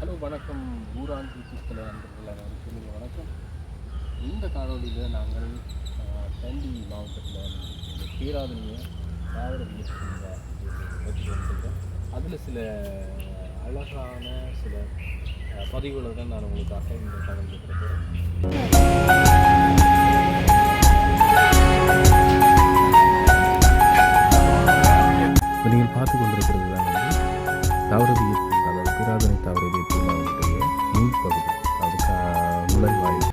Hello வணக்கம். ஊரான் சுற்றுலா நண்பர்கள் அனைவருக்கும் வணக்கம். இந்த காணொலியில் நாங்கள் தண்டி மாவட்டத்தில் இந்த பேராதனிய தாவர பற்றி அதில் சில அழகான சில பதிவுகளை தான் நான் உங்களுக்காக இந்த கலந்துருக்கிறேன் நீங்கள் பார்த்து கொண்டிருக்கிறது தான் தாவரவியல் நுழைவாயில் இங்கே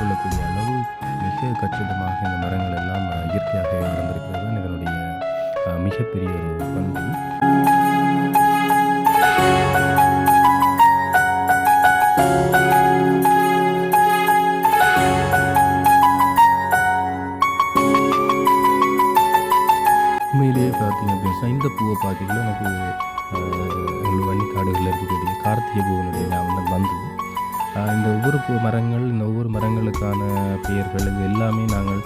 ஏற்றுக்கொள்ளக்கூடிய அளவு மிக கச்சிதமாக இந்த மரங்கள் எல்லாம் இயற்கையாக நடந்திருக்கிறது. தான் இதனுடைய மிகப்பெரிய ஒரு பண்பு உண்மையிலேயே பார்த்தீங்க அப்படின்னு இந்த பூவை பார்த்தீங்கன்னா எனக்கு ஆஹ், எங்கள் வன்னிக்காடுகளில் இருக்கக்கூடிய கார்த்திகை பூவனுடைய நான் வந்து ஆஹ், இந்த ஒவ்வொரு பூ மரங்கள் இந்த ஒவ்வொரு மரங்களுக்கான பெயர்கள் இது எல்லாமே நாங்கள்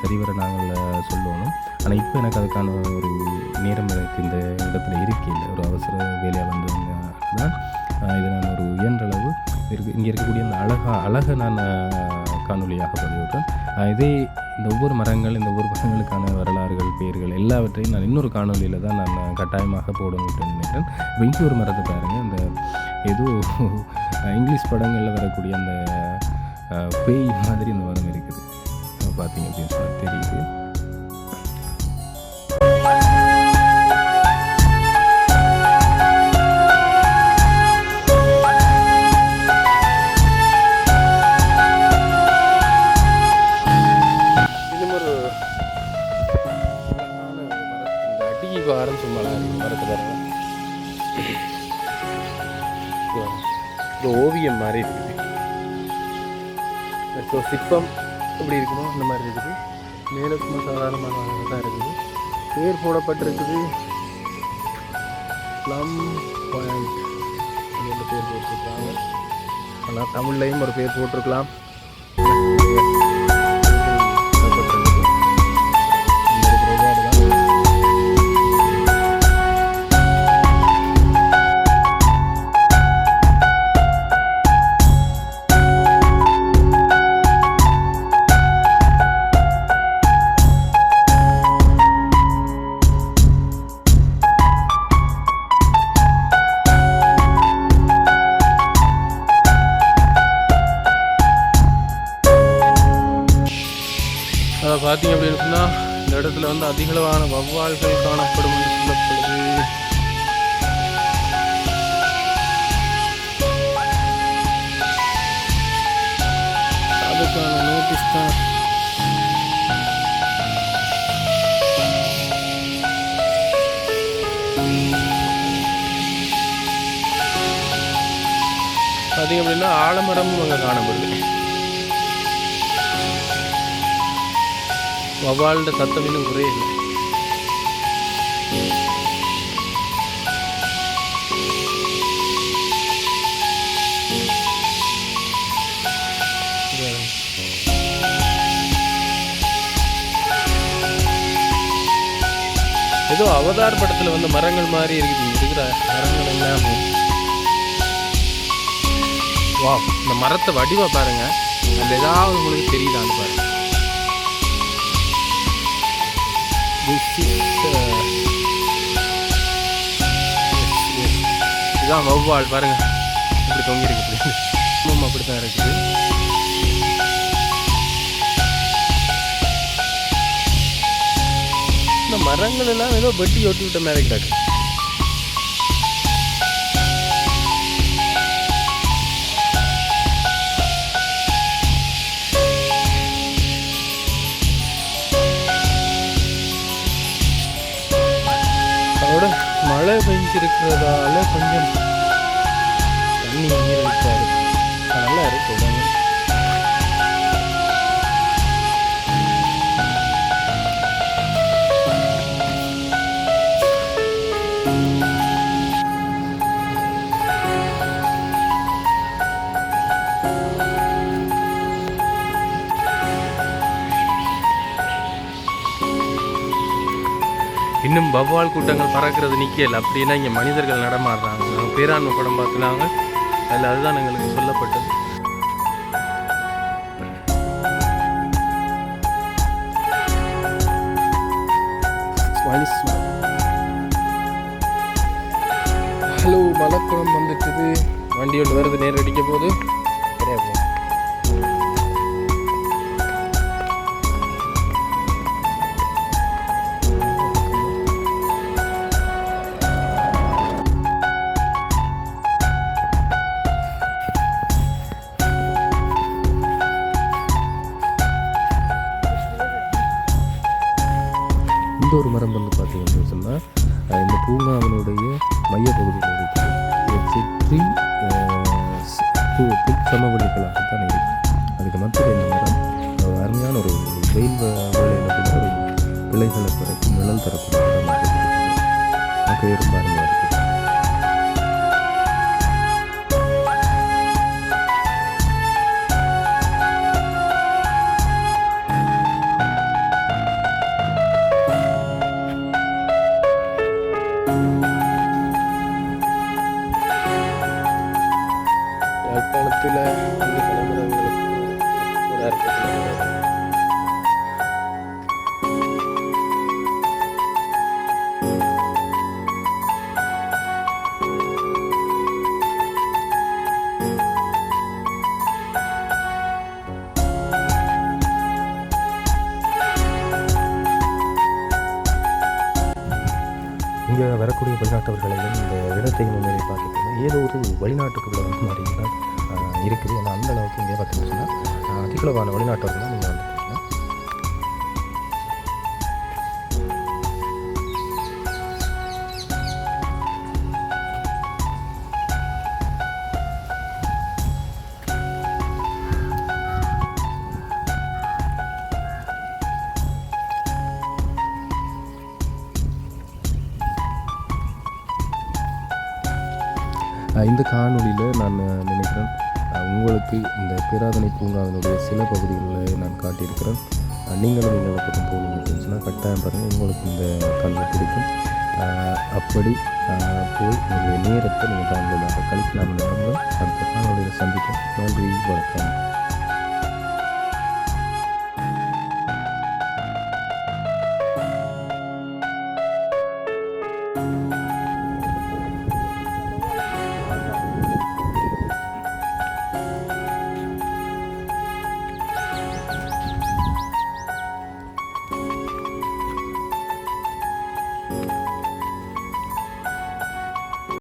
சரிவர நாங்கள் சொல்லணும் ஆனால் இப்போ எனக்கு அதுக்கான ஒரு நேரம் எனக்கு இந்த இடத்துல இருக்கையில் ஒரு அவசர வேலையாக வந்ததுங்க தான் இதை நான் ஒரு இயன்றளவு இருக்கு இங்கே இருக்கக்கூடிய அந்த அழகா அழகை நான் காணொலியாக பதிவிட்டேன். இதே இந்த ஒவ்வொரு மரங்கள் இந்த ஒவ்வொரு மரங்களுக்கான வரலாறுகள் பெயர்கள் எல்லாவற்றையும் நான் இன்னொரு காணொலியில் தான் நான் கட்டாயமாக போடணும்னு நினைக்கிறேன். இப்போ இங்கே ஒரு மரத்தை பாருங்கள் அந்த ஏதோ இங்கிலீஷ் படங்களில் வரக்கூடிய அந்த அஹ், பேய் மாதிரி இந்த மரம் இருக்குது அஹ், பார்த்தீங்க அப்படின்னு சொன்னால் தெரியுது இன்னும் ஒரு அழகான ஒரு மரம். இந்த அடி வாரம் சும்மா மரத்தை பாருங்க இது இந்த ஓவியம் மாதிரி இருக்குது. ஸோ சிற்பம் எப்படி இருக்குமோ அந்த மாதிரி இருக்குது. மேலே சும்மா சாதாரணமான தான் இருக்குது. பேர் போடப்பட்டிருக்குது. ப்ளம் பாயிண்ட் அப்படின்ற பேர் போட்டிருக்காங்க. ஆனால் தமிழ்லையும் ஒரு பேர் போட்டிருக்கலாம். பார்த்தீங்க அப்படின்னு சொன்னால் இந்த இடத்துல வந்து அதிகளவான வவ்வால்கள் காணப்படும் என்று சொல்லப்படுது. அதுக்கான நோட்டீஸ் தான். பார்த்தீங்க அப்படின்னா ஆலமரமும் அங்கே காணப்படுது. வவ்வாலிൻ്റെ சத்தம் இன்னும் குறையில்லை ஏதோ அவதார் படத்தில் வந்து மரங்கள் மாதிரி இருக்குது. இருக்கிற மரங்கள் எல்லாமே. வா இந்த மரத்தை வடிவா பாருங்க. அதில் ஏதாவது உங்களுக்கு தெரியுதான்னு பாருங்கள் This is, இதுதான் வௌவால் பாருங்க. இப்படி தொங்கி இருக்குது ஆமாம் அப்படி தான் இருக்குது. இந்த மரங்கள் எல்லாம் ஏதோ வெட்டி ஒட்டி விட்ட மாதிரி கிடக்கு. அதோட மழை பெஞ்சிருக்கிறதால கொஞ்சம் தண்ணி ஈரலிப்பாக இருக்கு நல்லா இருக்கு thank you இன்னும் வவ்வால் கூட்டங்கள் பறக்கிறது நிற்கல அப்படின்னா இங்கே மனிதர்கள் நடமாடுறாங்க. நாங்கள் பேராண்மை படம் பார்த்துனாங்க. அதில் அதுதான் எங்களுக்கு சொல்லப்பட்டது. ஹலோ மலக்குளம் வந்துட்டுது. வண்டி ஒன்று வருது நேரடிக்க அடிக்க போது இந்த ஒரு மரம் வந்து பார்த்தீங்கன்னு சொன்னால் இந்த பூங்காவினுடைய மையப்பகுதியில் இருக்குது இதை சுற்றி அஹ், தான் இருக்குது அதுக்கு மத்தியில் இந்த மரம் அருமையான ஒரு வெயில் வ- வேளையில் கூட ஒரு விளைகளை பிறகு நிழல் தரக்கூடிய மரமாக இருக்குது அங்கே இருந்தாருங்க இங்கே வரக்கூடிய வெளிநாட்டவர்களையும் இந்த இடத்தை முன்னேறி பார்த்துக்கணும் ஏதோ ஒரு வெளிநாட்டுக்கு வந்து மாதிரி தான் இருக்குது. ஏன்னா அந்த அளவுக்கு இங்கே பார்த்தீங்கன்னா அதிகளவான வெளிநாட்டவர்கள் இந்த காணொலியில் நான் நினைக்கிறேன் உங்களுக்கு இந்த பேராதனை பூங்காவினுடைய சில பகுதிகளை நான் காட்டியிருக்கிறேன். நீங்களும் எங்களை பக்கம் போகணும் இருந்துச்சுன்னா கட்டாயம் பாருங்கள் உங்களுக்கு இந்த கல்வி பிடிக்கும். அப்படி போய் உங்களுடைய நேரத்தை நீங்கள் பயன்படுத்த கழிக்கலாம் நம்புகிறேன் அடுத்த காணொலியில் சந்திப்போம். நன்றி வணக்கம்.